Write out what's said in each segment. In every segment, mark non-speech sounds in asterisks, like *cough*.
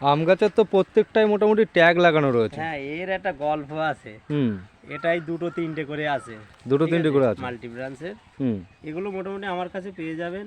আম গাছের তো প্রত্যেকটাই মোটামুটি ট্যাগ লাগানো রয়েছে। হ্যাঁ এর একটা গল্প আছে। হুম। এটাই দুটো তিনটে করে আছে। দুটো তিনটে করে আছে? মাল্টি ব্রাঞ্চের হুম। এগুলো মোটামুটি আমার কাছে পেয়ে যাবেন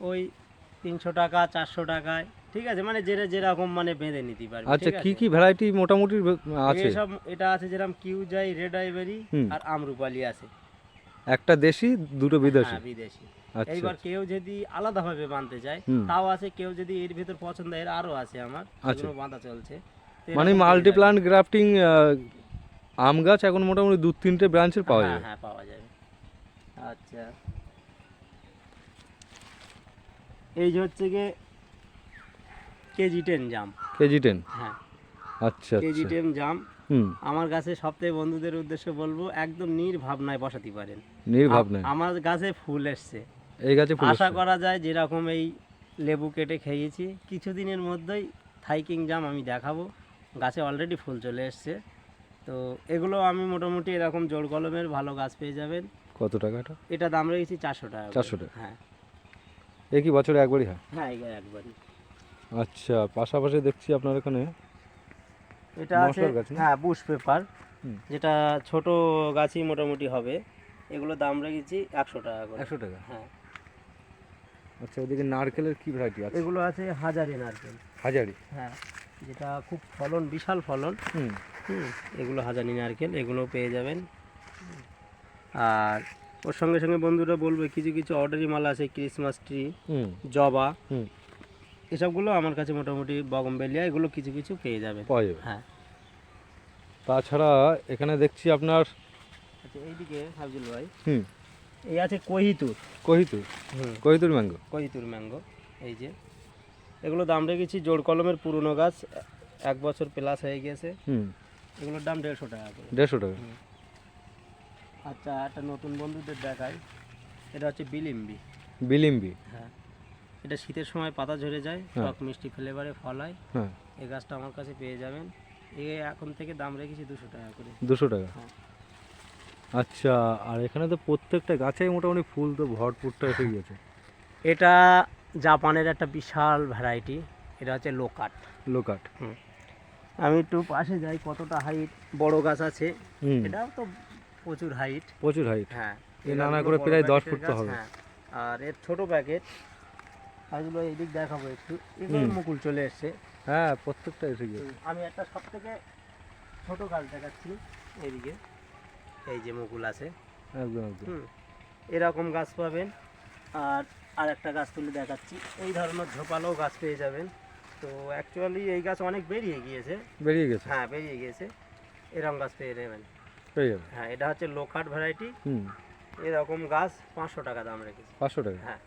ওই তিনশো টাকা চারশো টাকায়। ঠিক আছে? মানে যেটা যেরকম মানে বেঁধে নিতে পারবে। আচ্ছা কি কি ভ্যারাইটি মোটামুটি আছে? এসব এটা আছে যেরকম কিউ যাই রেড আইভারি আর আমরুপালি আছে। একটা দেশি দুটো বিদেশি? হ্যাঁ বিদেশি। এইবার কেউ যদি আলাদাভাবে বাঁধতে চায়। তাও আছে কেউ যদি এর ভিতর পছন্দ এর আরও আছে আমার আচ্ছা। এগুলো বাঁধা চলছে। মানে মাল্টি। প্লান্ট গ্রাফটিং আম গাছ এখন মোটামুটি দু তিনটে ব্রাঞ্চের পাওয়া হ্যাঁ যাবে হ্যাঁ পাওয়া যাবে। আচ্ছা। এই যে হচ্ছে গিয়ে কেজি টেন জাম। কেজি টেন হ্যাঁ। আচ্ছা কেজি আচ্ছা টেন জাম। হুম। আমার কাছে সপ্তাহে বন্ধুদের উদ্দেশ্যে বলব একদম নির্ভাবনায় বসাতে পারেন। নির্ভাব আম- নেই আমার গাছে ফুল এসছে। এই গাছে আশা করা যায় যেরকম এই লেবু কেটে খেয়েছি। কিছুদিনের মধ্যেই থাইকিং জাম আমি দেখাবো। গাছে অলরেডি ফুল চলে এসছে। তো এগুলো আমি মোটামুটি এরকম জোর কলমের ভালো গাছ পেয়ে যাবেন। কত টাকাটা এটা? দাম রেখেছি চারশো টাকা চারশো টাকা। হ্যাঁ। এ কি বছরে একবারই হয়? হ্যাঁ একবারই। আচ্ছা পাশাপাশি দেখছি আপনার এখানে এটা আছে? হ্যাঁ বুশ পেপার। যেটা ছোট গাছই মোটামুটি হবে। এগুলো দাম রেখেছি একশো টাকা করে। একশো টাকা। হ্যাঁ। আচ্ছা ওদিকে নারকেলের কি ভ্যারাইটি আছে? এগুলো আছে হাজারি নারকেল। হাজারি? হ্যাঁ যেটা খুব ফলন বিশাল ফলন। হুম। এগুলো হাজারি নারকেল এগুলো পেয়ে যাবেন। আর ওর সঙ্গে সঙ্গে বন্ধুরা বলবে কিছু কিছু অর্ডারি মাল আছে ক্রিসমাস ট্রি জবা। হুম। এসবগুলো আমার কাছে মোটামুটি বগমবেলিয়া এগুলো কিছু কিছু পেয়ে যাবেন। পাওয়া যাবে। হ্যাঁ। তাছাড়া এখানে দেখছি আপনার আচ্ছা এইদিকে হাফজুল ভাই। হুম। এই আছে কহিতুর। কহিতুর? কহিতুর ম্যাঙ্গো? কহিতুর ম্যাঙ্গো এই যে। এগুলো দাম রেখেছি জোড় কলমের পুরনো গাছ এক বছর প্লাস হয়ে গেছে। হুম। এগুলোর দাম দেড়শো টাকা করে। দেড়শো টাকা? আচ্ছা একটা নতুন বন্ধুদের দেখাই। এটা হচ্ছে বিলিম্বি। বিলিম্বি? হ্যাঁ। এটা শীতের সময় পাতা ঝরে যায় হ্যাঁ। টক মিষ্টি ফ্লেভারে ফল হয় হ্যাঁ। এই গাছটা আমার কাছে পেয়ে যাবেন। এ এখন থেকে দাম রেখেছি দুশো টাকা করে। দুশো টাকা? হ্যাঁ। আচ্ছা আর এখানে তো প্রত্যেকটা গাছেই মোটামুটি ফুল তো ভরপুরটা এসে গিয়েছে এটা জাপানের একটা বিশাল ভ্যারাইটি এটা হচ্ছে লোকাট। লোকাট। আমি একটু পাশে যাই কতটা হাইট বড় গাছ আছে এটাও তো প্রচুর হাইট প্রচুর হাইট হ্যাঁ। নানা করে প্রায় দশ ফুট তো হবে। হ্যাঁ। আর এর ছোট প্যাকেট এগুলো এদিক দেখাবো একটু। এগুলো। মুকুল চলে এসছে। হ্যাঁ প্রত্যেকটা এসে গিয়েছে আমি একটা সব থেকে ছোট গাছ দেখাচ্ছি এইদিকে এই যে মুকুল আছে। একদম এরকম গাছ পাবেন। আর আর একটা গাছ তুলে দেখাচ্ছি। এই ধরনের ঝোপালো গাছ পেয়ে যাবেন। তো অ্যাকচুয়ালি এই গাছ অনেক বেরিয়ে গিয়েছে। বেরিয়ে গেছে? হ্যাঁ বেরিয়ে গিয়েছে। এরকম গাছ পেয়ে নেবেন পেয়ে যাবে হ্যাঁ এটা হচ্ছে লোকাট ভ্যারাইটি হুম। এরকম গাছ পাঁচশো টাকা দাম রেখেছি। পাঁচশো টাকা? হ্যাঁ।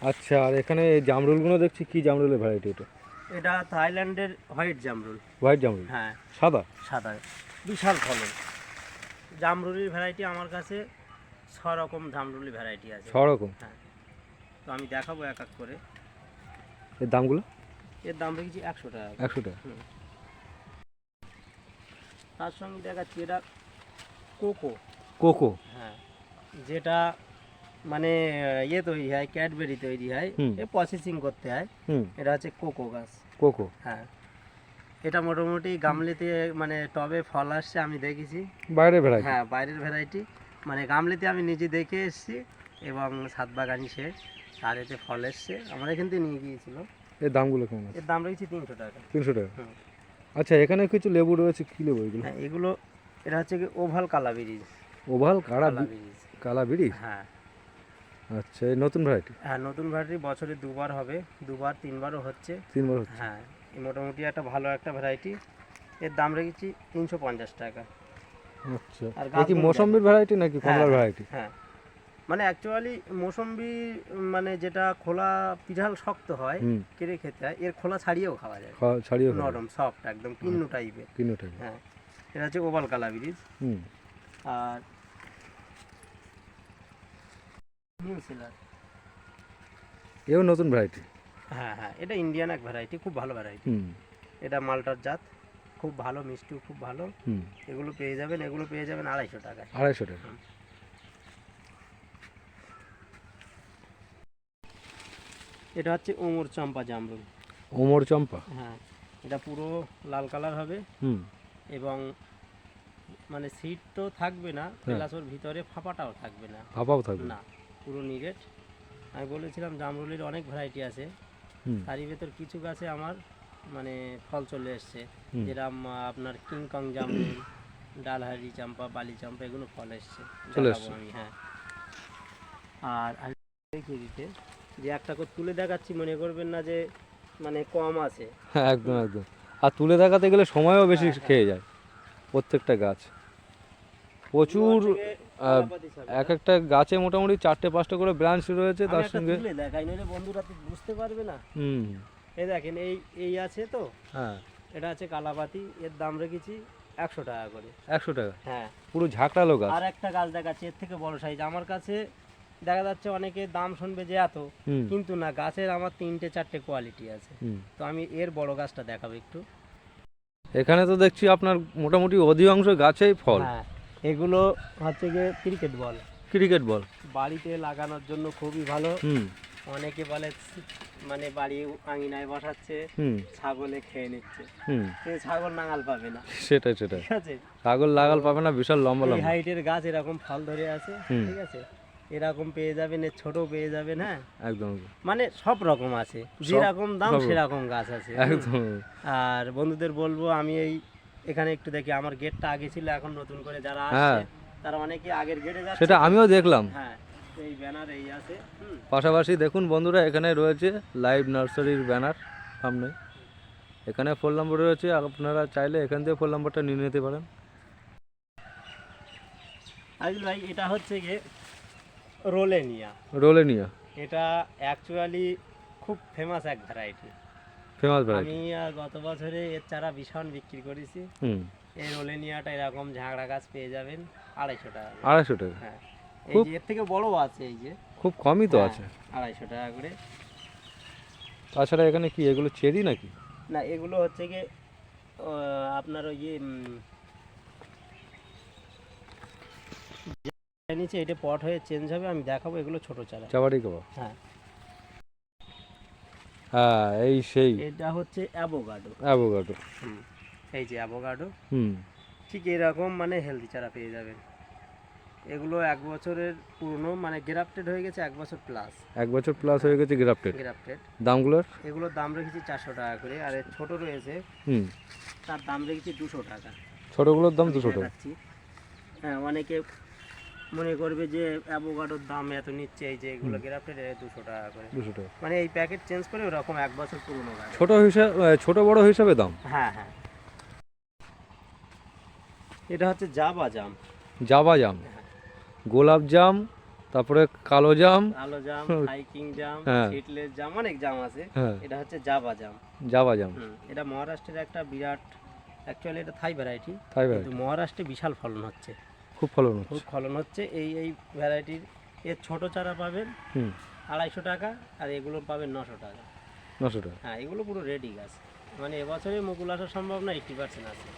আচ্ছা আর এখানে এই জামরুলগুলো দেখছি কি জামরুলের ভ্যারাইটি এটা? এটা থাইল্যান্ডের হোয়াইট জামরুল। হোয়াইট জামরুল? হ্যাঁ। সাদা? সাদা। বিশাল ফলন জামরুলির ভ্যারাইটি আমার কাছে ছ রকম জামরুলি ভ্যারাইটি আছে। ছ রকম হ্যাঁ। তো আমি দেখাবো এক এক করে। এর দামগুলো? এর দাম রেখেছি একশো টাকা। একশো টাকা। তার সঙ্গে দেখাচ্ছি এটা কোকো। কোকো? হ্যাঁ। যেটা মানে ইয়ে তৈরি হয় ক্যাডবেরি তৈরি হয়। এ প্রসেসিং করতে হয়। এটা হচ্ছে কোকো গাছ। কোকো? হ্যাঁ। এটা মোটামুটি গামলিতে মানে টবে ফল আসছে আমি দেখেছি। বাইরের ভ্যারাইটি হ্যাঁ বাইরের ভ্যারাইটি মানে গামলিতে আমি নিজে দেখে এসেছি এবং সাত বাগানি সে তার এতে ফল এসছে। আমার এখান থেকে নিয়ে গিয়েছিল এর দামগুলো কেমন এর দাম রয়েছে তিনশো টাকা। তিনশো টাকা। আচ্ছা এখানে কিছু লেবু রয়েছে কি লেবু এগুলো? হ্যাঁ এগুলো এটা হচ্ছে কি ওভাল কালাবিরিজ ওভাল কালাবিরিজ কালা বিড়ি হ্যাঁ। আচ্ছা এই নতুন ভ্যারাইটি হ্যাঁ নতুন ভ্যারাইটি বছরে দুবার হবে। দুবার তিনবারও হচ্ছে। তিনবার হচ্ছে। হ্যাঁ। মোটামুটি একটা ভালো একটা ভ্যারাইটি এর দাম রেখেছি তিনশো পঞ্চাশ টাকা। আচ্ছা। আর কি মৌসম্বির ভ্যারাইটি নাকি হ্যাঁ, কমলার ভ্যারাইটি হ্যাঁ। মানে অ্যাকচুয়ালি মৌসম্বি মানে যেটা খোলা পিঠাল শক্ত হয় কেড়ে খেতে হয় এর খোলা ছাড়িয়েও খাওয়া যায়। ছাড়িয়ে নরম সফট একদম কিন্নু টাইপের তিন টাকা হ্যাঁ। এটা হচ্ছে ওভাল কালা ব্রিজ আর নিউজিল্যান্ড এও নতুন ভ্যারাইটি হ্যাঁ হ্যাঁ এটা ইন্ডিয়ান এক ভ্যারাইটি খুব ভালো ভ্যারাইটি এটা মালটার জাত খুব ভালো মিষ্টিও খুব ভালো। এগুলো পেয়ে যাবেন এগুলো পেয়ে যাবেন আড়াইশো টাকা। আড়াইশো টাকা। এটা হচ্ছে ওমর চম্পা জামরুল। ওমর চম্পা? হ্যাঁ এটা পুরো লাল কালার হবে। হুম। এবং মানে সিট তো থাকবে না প্লাস ওর ভিতরে ফাঁপাটাও থাকবে না। ভাপাও থাকবে না। পুরো নিরেট। আমি বলেছিলাম জামরুলের অনেক ভ্যারাইটি আছে। তারই ভেতর কিছু গাছে আমার মানে ফল চলে এসছে। যেরকম আপনার কিংকং জামরুল ডালহারি চাম্পা বালি চাম্পা এগুলো ফল এসছে। চলে এসছে। আমি হ্যাঁ। আর আর দেখিয়ে দিতে যে একটা করে তুলে দেখাচ্ছি মনে করবেন না যে মানে কম আছে। হ্যাঁ একদম একদম। আর তুলে দেখাতে গেলে সময়ও বেশি হ্যাঁ, খেয়ে যায় প্রত্যেকটা গাছ। প্রচুর এক একটা গাছে মোটামুটি চারটে পাঁচটা করে ব্রাঞ্চ রয়েছে তার সঙ্গে দেখাই নইলে বন্ধুরা তো বুঝতে পারবে না। হুম। এই দেখেন এই এই আছে তো? হ্যাঁ। এটা আছে কালাপাতি এর দাম রেখেছি একশো টাকা করে। একশো টাকা? হ্যাঁ। পুরো ঝাঁকড়ালো গাছ আর একটা গাছ দেখাচ্ছে এর থেকে বড় সাইজ আমার কাছে দেখা যাচ্ছে অনেকে দাম শুনবে যে এত কিন্তু না গাছের আমার তিনটে চারটে কোয়ালিটি আছে। তো আমি এর বড় গাছটা দেখাবো একটু। এখানে তো দেখছি আপনার মোটামুটি অধিকাংশ গাছেই ফল। হ্যাঁ। এগুলো হচ্ছে গিয়ে ক্রিকেট বল ক্রিকেট বল বাড়িতে লাগানোর জন্য খুবই ভালো। অনেকে বলে মানে বাড়ি আঙিনায় বসাচ্ছে ছাগলে খেয়ে নিচ্ছে। ছাগল নাঙাল পাবে না। সেটাই সেটাই। ঠিক আছে? ছাগল লাগাল পাবে না বিশাল লম্বা লম্বা। হাইটের গাছ এরকম ফল ধরে আছে ঠিক আছে? এরকম পেয়ে যাবেন এর ছোট পেয়ে যাবেন হ্যাঁ? একদম একদম। মানে সব রকম আছে। যেরকম দাম সেরকম গাছ আছে একদম। আর বন্ধুদের বলব আমি এই এখানে একটু দেখি আমার গেটটা আগে ছিল এখন নতুন করে যারা হ্যাঁ। আসছে তারা অনেকে আগের গেটে যাচ্ছে। সেটা আমিও দেখলাম। হ্যাঁ এই ব্যানার এই আছে পাশাপাশি দেখুন বন্ধুরা এখানে রয়েছে লাইভ নার্সারির ব্যানার সামনে। এখানে ফোন নম্বর রয়েছে আপনারা চাইলে এখান থেকে ফোন নম্বরটা নিয়ে নিতে পারেন। আদিল ভাই এটা হচ্ছে গিয়ে রোলেনিয়া। রোলেনিয়া। এটা অ্যাকচুয়ালি খুব ফেমাস এক ভ্যারাইটি ফেমাস ভ্যারাইটি আমি গত বছরে এর চারা ভীষণ বিক্রি করেছি। হুম। এই রোলেনিয়াটা এরকম ঝাগড়া গাছ পেয়ে যাবেন আড়াইশো টাকা আড়াইশো টাকা। হ্যাঁ। এই যে এর থেকে বড় আছে এই যে। খুব কমই তো হ্যাঁ, আছে। আড়াইশো টাকা করে। তাছাড়া এখানে কি এগুলো চেরি নাকি? না এগুলো হচ্ছে আহ, আপনার ওই নিচে এটা পট হয়ে চেঞ্জ হবে আমি দেখাবো এগুলো ছোট চারা। চাবারি কাবা হ্যাঁ। হ্যাঁ এই সেই। এটা হচ্ছে অ্যাভোকাডো হুম এই যে অ্যাভোগাডো হুম। ঠিক এরকম মানে হেলদি চারা পেয়ে যাবেন। এগুলো এক বছরের পুরনো মানে গ্রাফটেড হয়ে গেছে এক বছর প্লাস এক বছর প্লাস হয়ে গেছে গ্রাফটেড গ্রাফটেড দামগুলোর? এগুলোর দাম রেখেছি চারশো টাকা করে আর ছোটো রয়েছে হুম। তার দাম রেখেছি দুশো টাকা। ছোটোগুলোর দাম দুশো টাকা। হ্যাঁ অনেকে মনে করবে যে অ্যাভোকাডোর দাম এত নিচ্ছে এই যে এগুলো গ্রাফটেড দুশো টাকা করে। দুশো টাকা। মানে এই প্যাকেট চেঞ্জ করে ওরকম এক বছর পুরনো ছোটো হিসাব ছোটো বড় হিসাবে দাম? হ্যাঁ হ্যাঁ। এটা হচ্ছে জাবা জাম জাবা জাম গোলাপ জাম তারপরে কালো জাম। আলো জাম হাইকিং জাম হ্যাঁ। সিটলেস জাম অনেক জাম আছে। হ্যাঁ। এটা হচ্ছে জাবা জাম জাবা জাম হুম, এটা মহারাষ্ট্রের একটা বিরাট অ্যাকচুয়ালি এটা থাই ভ্যারাইটি ভাই কিন্তু মহারাষ্ট্রে বিশাল ফলন হচ্ছে। খুব ফলন হচ্ছে। খুব ফলন হচ্ছে। এই এই ভ্যারাইটির এর ছোট চারা পাবেন হুম। আড়াইশো টাকা আর এগুলো পাবেন নশো টাকা। নশো টাকা। হ্যাঁ এগুলো পুরো রেডি গাছ। মানে এবছরে মুকুল আসা সম্ভব না এইটটি পার্সেন্ট আছে।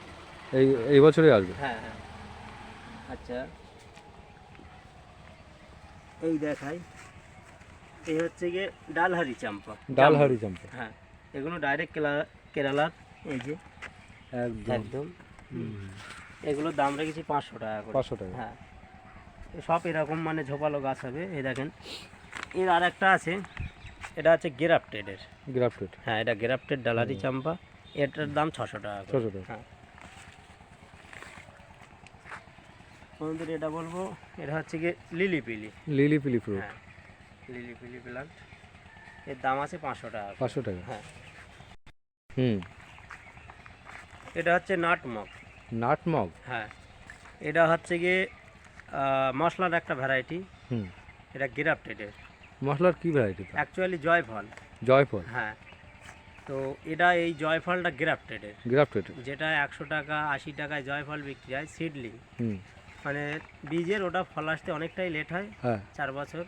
এই এই বছরে আসবে? হ্যাঁ হ্যাঁ। আচ্ছা। এই দেখাই। এই হচ্ছে গিয়ে ডালহারি চাম্পা। ডালহারি চাম্পা। হ্যাঁ এগুলো ডাইরেক্ট কেরালার। এই যে। একদম। একদম। এগুলোর দাম রেখেছি পাঁচশো টাকা করে। পাঁচশো টাকা। হ্যাঁ। সব এরকম মানে ঝোপালো গাছ হবে এই দেখেন। এর আর একটা আছে এটা হচ্ছে গ্রাফটেডের। গ্রাফটেড। হ্যাঁ এটা গ্রাফটেড ডালারি চাম্পা এটার দাম ছশো টাকা। ছশো টাকা। হ্যাঁ। বন্ধুদের এটা বলব এটা হচ্ছে গিয়ে lilly pilly. Lilly pilly fruit. হ্যাঁ লিলি পিলি প্লান্ট। এর দাম আছে পাঁচশো টাকা পাঁচশো টাকা। হ্যাঁ। হুম। এটা হচ্ছে নাটমক। নাটমগ হ্যাঁ। এটা হচ্ছে গিয়ে মশলার একটা ভ্যারাইটি হুম। এটা গ্রাফটেডের মশলার কি ভ্যারাইটি অ্যাকচুয়ালি জয়ফল। জয়ফল? হ্যাঁ। তো এটা এই জয়ফলটা গ্রাফটেডের গ্রাফটেড যেটা একশো টাকা আশি টাকায় জয়ফল বিক্রি হয় সিডলিং হুম। মানে বীজের ওটা ফল আসতে অনেকটাই লেট হয় হ্যাঁ। চার বছর।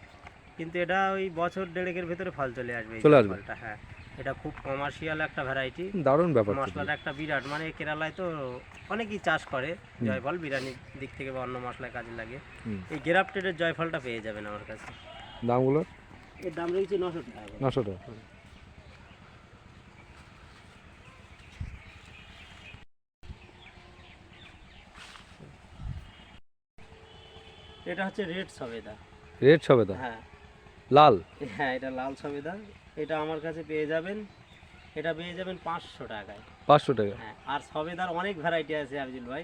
কিন্তু এটা ওই বছর দেড়েকের ভেতরে ফল চলে আসবে চলে আসবে। হ্যাঁ। এটা খুব কমার্শিয়াল একটা ভ্যারাইটি দারুণ ব্যাপার মশলাটা একটা বিরাট। মানে কেরালায় তো অনেকেই চাষ করে জয়ফল বিরিয়ানির দিক থেকে বা অন্য মশলায় কাজে লাগে। এই গ্রাফটেডের জয়ফলটা পেয়ে যাবেন আমার কাছে। দামগুলো? এর দাম রয়েছে নশো টাকা। নশো টাকা। এটা হচ্ছে রেড সবেদা। রেড সবেদা? হ্যাঁ। লাল? হ্যাঁ এটা লাল সবেদা। এটা আমার কাছে পেয়ে যাবেন। এটা পেয়ে যাবেন পাঁচশো টাকায়। পাঁচশো টাকা। হ্যাঁ আর সবেদার অনেক ভ্যারাইটি আছে আফজিল ভাই।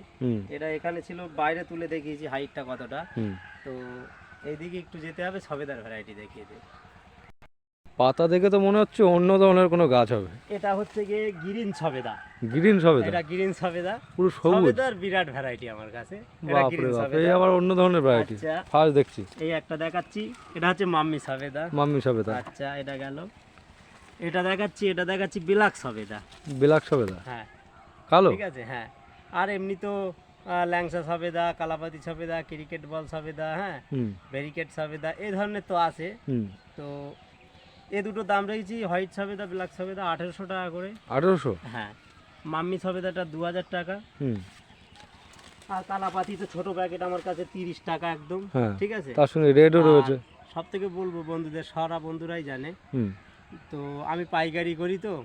এটা এখানে ছিল বাইরে তুলে দেখিয়েছি হাইটটা কতটা। তো এইদিকে একটু যেতে হবে সবেদার ভ্যারাইটি দেখিয়ে দিই পাতা দেখে তো মনে হচ্ছে অন্য ধরনের কোনো গাছ হবে। এটা হচ্ছে গিয়ে গ্রিন সবেদা। গ্রিন সবেদা? এটা গ্রিন সবেদা। পুরো সবুজ? সবেদার বিরাট ভ্যারাইটি আমার কাছে। এটা গ্রিন বাপ এই আবার অন্য ধরনের ভ্যারাইটি আচ্ছা। ফার্স্ট দেখছি। এই একটা দেখাচ্ছি। এটা হচ্ছে মাম্মি সবেদা। মাম্মি সবেদা। আচ্ছা এটা গেল। এটা দেখাচ্ছি এটা দেখাচ্ছি বিলাক সবেদা বিলাক সবেদা হ্যাঁ। কালো? ঠিক আছে হ্যাঁ। আর এমনি তো ল্যাংসা সবেদা কালাপাতি সবেদা ক্রিকেট বল সবেদা হ্যাঁ? হুম। ব্যারিকেড সবেদা এই ধরনের তো আছে। হুম। তো এ দুটো দাম রয়েছে হোয়াইট সবেদা ব্ল্যাক সবেদা আঠেরোশো টাকা করে। আঠেরোশো? হ্যাঁ। মাম্মি সবেদাটা দু হাজার টাকা। হুম। আর কালাপাতি তো ছোট প্যাকেট আমার কাছে তিরিশ টাকা একদম। হ্যাঁ। ঠিক আছে? তার সঙ্গে রেডও রয়েছে। সব থেকে বলব বন্ধুদের সারা বন্ধুরাই জানে। তো আমি পাইকারি করি তো।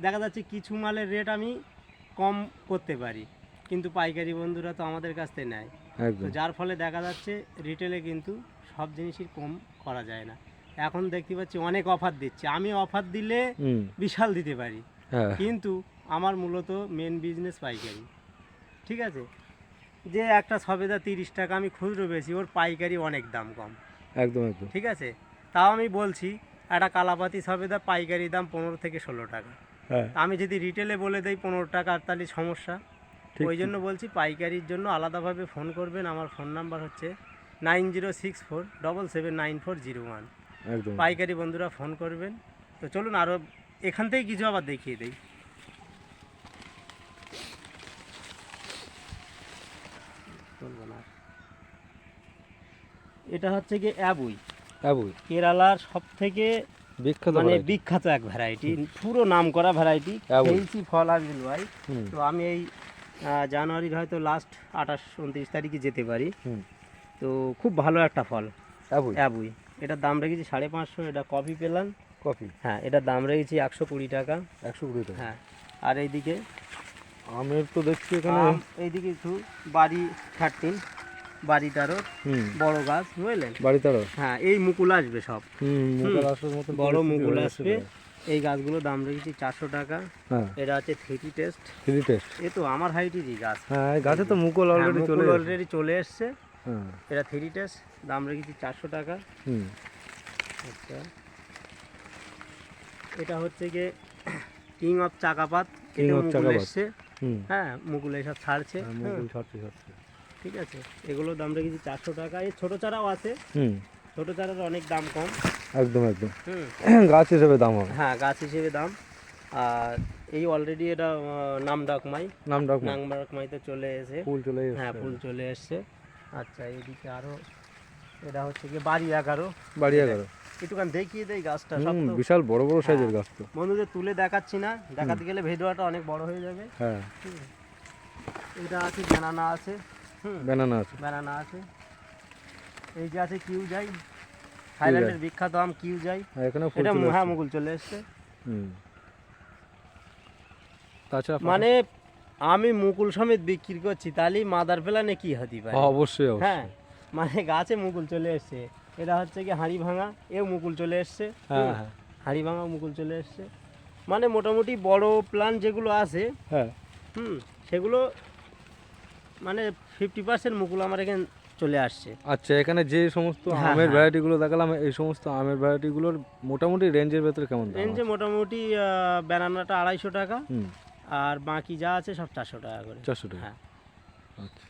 দেখা যাচ্ছে কিছু মালের রেট আমি কম করতে পারি। কিন্তু পাইকারি বন্ধুরা তো আমাদের কাছ থেকে নেয়। তো যার ফলে দেখা যাচ্ছে রিটেলে কিন্তু সব জিনিসই কম করা যায় না। এখন দেখতে পাচ্ছি অনেক অফার দিচ্ছে। আমি অফার দিলে বিশাল দিতে পারি। হ্যাঁ। কিন্তু আমার মূলত মেন বিজনেস পাইকারি। ঠিক আছে? যে একটা সবেদা তিরিশ টাকা আমি খুচরো বেশি ওর পাইকারি অনেক দাম কম। একদম একদম। ঠিক আছে? তাও আমি বলছি একটা কালাপাতি সবেদা পাইকারি দাম পনেরো থেকে ষোলো টাকা। হ্যাঁ। আমি যদি রিটেলে বলে দেই পনেরো টাকা তাহলে সমস্যা। ওই জন্য বলছি পাইকারির জন্য আলাদাভাবে ফোন করবেন। আমার ফোন নাম্বার হচ্ছে nine zero six four double seven nine four zero one পাইকারি বন্ধুরা ফোন করবেন। তো চলুন আরও এখান থেকে কিছু আবার দেখিয়ে দেই। এটা হচ্ছে কি অ্যাবুই। কেরালার সব থেকে বিখ্যাত মানে বিখ্যাত এক ভ্যারাইটি পুরো নাম করা ভ্যারাইটি। খেয়েছি ফল আবিল ভাই। তো আমি এই জানুয়ারির হয়তো লাস্ট আঠাশ উনত্রিশ তারিখে যেতে পারি। তো খুব ভালো একটা ফল। অ্যাবুই অ্যাবুই এটার দাম রেখেছি সাড়ে পাঁচশো এটা কফি পেলাম। কফি? হ্যাঁ এটার দাম রেখেছি একশো কুড়ি টাকা। একশো কুড়ি টাকা? হ্যাঁ আর এইদিকে? আমের তো দেখছি এখানে। এইদিকে একটু বাড়ি থার্টিন বাড়ি বড় গাছ বুঝলেন? হ্যাঁ এই মুকুল আসবে সব। হুম আসার মতো বড় মুকুল আসবে। এই গাছগুলোর দাম রেখেছি চারশো টাকা। হ্যাঁ। এটা আছে থ্রি টেস্ট থ্রি টেস্ট এ তো আমার হাইটেরই গাছ। হ্যাঁ গাছে তো মুকুল অলরেডি চলে অলরেডি চলে এসছে। হ্যাঁ। এটা থ্রি টেস্ট দাম রেখেছি চারশো টাকা। আচ্ছা। এটা হচ্ছে গিয়ে কিং অফ চাকাপাত। এটাও of চাকাপাত। হ্যাঁ মুকুল এসব ছাড়ছে। হ্যাঁ, মুকুল ছাড়ছে ছাড়ছে। ঠিক আছে? এগুলোর দাম রেখেছি চারশো টাকা। এই ছোটো চারাও আছে। হুম। ছোটো চারার অনেক দাম কম। একদম একদম। হুম। *clears throat* গাছ হিসেবে দাম হবে। হ্যাঁ গাছ হিসেবে দাম। আর এই অলরেডি এটা নাম ডাকমাই। নাম ডাক নাম ডাকমাইতে চলে এসে ফুল চলে এসে হ্যাঁ ফুল চলে এসছে। আচ্ছা এদিকে আরও এটা হচ্ছে কি বাড়ি এগারো। বাড়ি এগারো। একটুখানি দেখিয়ে দেই গাছটা সব বিশাল বড় বড় সাইজের গাছ তো। বন্ধুদের তুলে দেখাচ্ছি না। দেখাতে গেলে ভিডিওটা অনেক বড় হয়ে যাবে। হ্যাঁ। এটা আছে জানানা আছে। ব্যানানা আছে। ব্যানানা আছে। এই যে আছে কিউ যাই। থাইল্যান্ডের বিখ্যাত আম কিউ যাই। এখানে এটা হ্যাঁ মুকুল চলে এসছে। তাছাড়া মানে আমি মুকুল সমেত বিক্রি করছি তাহলে মাদার প্ল্যানে কি হতে পারে হ্যাঁ, অবশ্যই হ্যাঁ মানে গাছে মুকুল চলে এসছে। এটা হচ্ছে কি হাঁড়ি ভাঙা এও মুকুল চলে এসছে। হ্যাঁ হ্যাঁ। হাঁড়ি ভাঙা মুকুল চলে এসছে। মানে মোটামুটি বড় প্ল্যান যেগুলো আছে হ্যাঁ। হুম সেগুলো মানে ফিফটি পার্সেন্ট মুকুল আমার এখানে চলে আসছে। আচ্ছা এখানে যে সমস্ত হ্যাঁ, আমের। ভ্যারাইটিগুলো দেখালাম এই সমস্ত আমের ভ্যারাইটিগুলোর মোটামুটি রেঞ্জের ভেতরে কেমন রেঞ্জে মোটামুটি বেনানাটা আড়াইশো টাকা আর বাকি যা আছে সব চারশো টাকা করে। চারশো টাকা। হ্যাঁ। আচ্ছা।